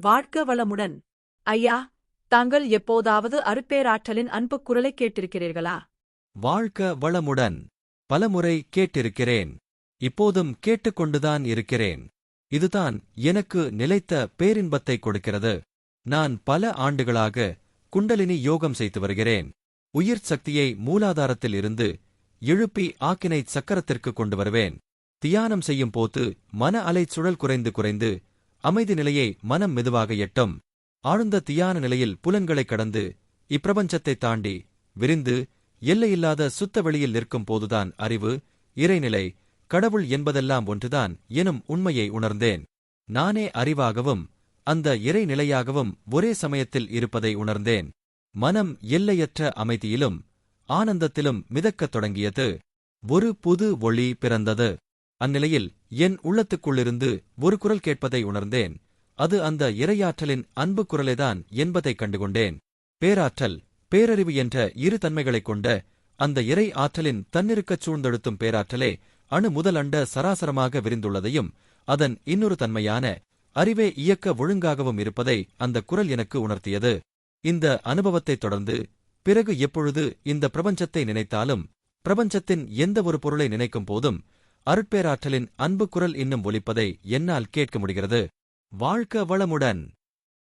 வாழ்க்க வளமுடன் ஐயா தாங்கள் எப்போதாவது அருப்பேராற்றலின் அன்பு குரலை கேட்டிருக்கிறீர்களா? வாழ்க வளமுடன் பலமுறை கேட்டிருக்கிறேன். இப்போதும் கேட்டுக்கொண்டுதான் இருக்கிறேன். இதுதான் எனக்கு நிலைத்த பேரின்பத்தை கொடுக்கிறது. நான் பல ஆண்டுகளாக குண்டலினி யோகம் செய்து வருகிறேன். உயிர் சக்தியை மூலாதாரத்தில் இருந்து எழுப்பி ஆக்கினை சக்கரத்திற்கு கொண்டு வருவேன். தியானம் செய்யும் போது மன அலை சுழல் குறைந்து குறைந்து அமைதி நிலையை மனம் மெதுவாக எட்டும். ஆழ்ந்த தியான நிலையில் புலன்களைக் கடந்து இப்பிரபஞ்சத்தை தாண்டி விரிந்து எல்லையில்லாத சுத்த வெளியில் நிற்கும் போதுதான் அறிவு இறைநிலை கடவுள் என்பதெல்லாம் ஒன்றுதான் எனும் உண்மையை உணர்ந்தேன். நானே அறிவாகவும் அந்த இறைநிலையாகவும் ஒரே சமயத்தில் இருப்பதை உணர்ந்தேன். மனம் எல்லையற்ற அமைதியிலும் ஆனந்தத்திலும் மிதக்கத் தொடங்கியது. ஒரு புது ஒளி பிறந்தது. அந்நிலையில் என் உள்ளத்துக்குள்ளிருந்து ஒரு குரல் கேட்பதை உணர்ந்தேன். அது அந்த இறையாற்றலின் அன்பு குரலேதான் என்பதைக் கண்டுகொண்டேன். பேராற்றல் பேரறிவு என்ற இரு தன்மைகளைக் கொண்ட அந்த இறை ஆற்றலின் தன்னிருக்கச் சூழ்ந்தெழுத்தும் பேராற்றலே அணு முதலண்ட சராசரமாக விரிந்துள்ளதையும் அதன் இன்னொரு தன்மையான அறிவே இயக்க ஒழுங்காகவும் இருப்பதை அந்த குரல் எனக்கு உணர்த்தியது. இந்த அனுபவத்தைத் தொடர்ந்து பிறகு எப்பொழுது இந்த பிரபஞ்சத்தை நினைத்தாலும் பிரபஞ்சத்தின் எந்த ஒரு பொருளை நினைக்கும் போதும் அருட்பேராற்றலின் அன்பு குரல் இன்னும் ஒலிப்பதை என்னால் கேட்க முடிகிறது. வாழ்க்க வளமுடன்.